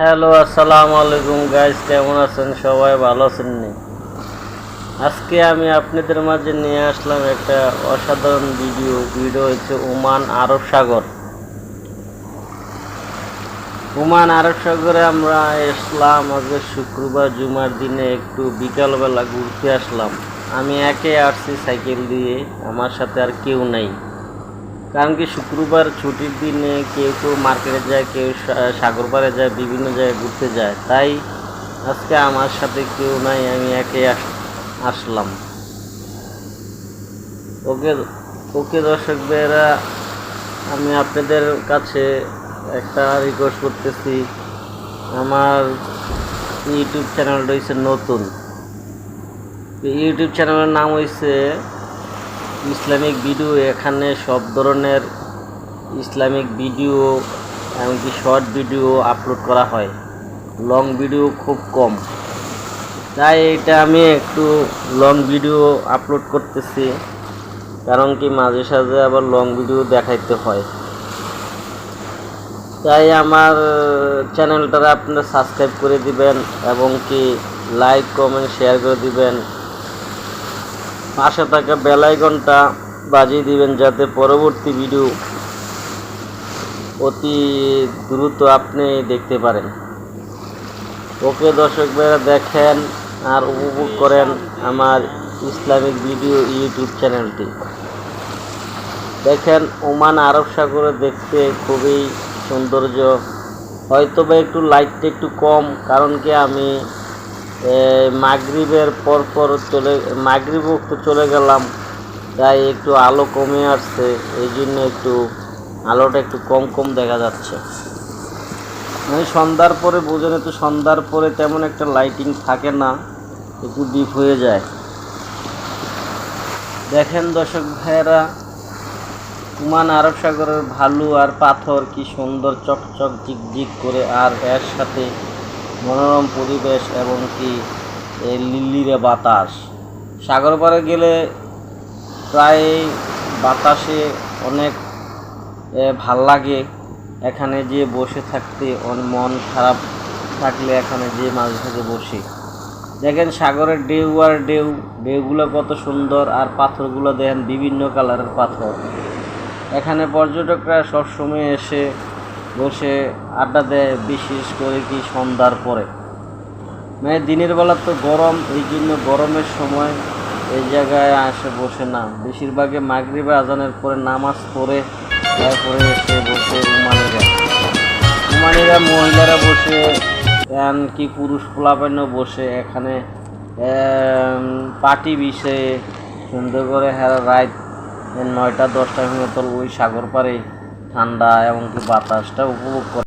Hello, আসসালামু আলাইকুম guys কেমন আছেন সবাই? ভালো আছেন নি? আজকে আমি আপনাদের মাঝে নিয়ে আসলাম একটা অসাধারণ ভিডিও ভিডিও হচ্ছে ওমান আরব সাগর। ওমান আরব সাগরে আমরা আসলাম, আজকে শুক্রবার, জুমার দিনে একটু বিকালবেলা ঘুরতে আসলাম। আমি একে আসছি সাইকেল দিয়ে, আমার সাথে আর কেউ নাই। কারণ কি শুক্রবার ছুটির দিনে কেউ কেউ মার্কেটে যায়, কেউ সাগর পাড়ে যায়, বিভিন্ন জায়গায় ঘুরতে যায়। তাই আজকে আমার সাথে কেউ নাই, আমি একে আস- আসলাম। ওকে ওকে দর্শক আমি আপনাদের কাছে একটা রিকোয়েস্ট করতেছি। আমার ইউটিউব চ্যানেলটা হচ্ছে নতুন। ইউটিউব চ্যানেলের নাম হয়েছে ইসলামিক ভিডিও এখানে সব ধরনের ইসলামিক ভিডিও এমনকি শর্ট ভিডিও আপলোড করা হয়। লং ভিডিও খুব কম। তাই এটা আমি একটু লং ভিডিও আপলোড করতেছি, কারণ কি মাঝে সাঝে আবার লং ভিডিও দেখাইতে হয়। তাই আমার চ্যানেলটা আপনারা সাবস্ক্রাইব করে দিবেন এবং কি লাইক, কমেন্ট, শেয়ার করে দিবেন। পাশে থাকা বেল আইকনটা বাজিয়ে দিবেন যাতে পরবর্তী ভিডিও অতি দ্রুত আপনি দেখতে পারেন। ওকে দর্শক ভাইরা দেখেন আর উপভোগ করেন আমার ইসলামিক ভিডিও ইউটিউব চ্যানেলটি। দেখেন ওমান আরব সাগরে দেখতে খুবই সৌন্দর্য। হয়তো বা একটু লাইটটা একটু কম, কারণ কি আমি মাগরিবের পর পর চলে মাগরিব একটু চলে গেলাম। তাই একটু আলো কমে আসছে, এই জন্য একটু আলোটা একটু কম কম দেখা যাচ্ছে। মানে সন্ধ্যার পরে, বোঝেন তো সন্ধ্যার পরে তেমন একটা লাইটিং থাকে না, একটু ডিপ হয়ে যায়। দেখেন দর্শক ভাইয়েরা কুমান আরব সাগরের ভালু আর পাথর কি সুন্দর চকচক জিকজিক করে, আর এর সাথে মনোরম পরিবেশ এবং কি লিলিরে বাতাস। সাগর পাড়ে গেলে প্রায় বাতাসে অনেক ভালো লাগে। এখানে যে বসে থাকতে মন খারাপ থাকলে এখানে যে মাঝে সাঝে বসে। দেখেন সাগরের ডেউ আর ডেউ ডেউগুলো কত সুন্দর আর পাথরগুলো দেখেন বিভিন্ন কালারের পাথর। এখানে পর্যটকরা সবসময় এসে বসে আড্ডা দেয়, বিশেষ করে কি সন্ধ্যার পরে। মানে দিনের বেলা তো গরম, এই জন্য গরমের সময় এই জায়গায় আসে, বসে না। বেশিরভাগে মাগরিবে আজানের পরে নামাজ পড়ে, তারপরে এসে বসে উমানিরা উমানিরা মহিলারা বসে কি পুরুষ পোলাপান্য বসে, এখানে পাটি বিষে সুন্দর করে হ্যাঁ রাত নয়টা, দশটার মতো ওই সাগর পাড়ে ঠান্ডা এমনকি বাতাসটা উপভোগ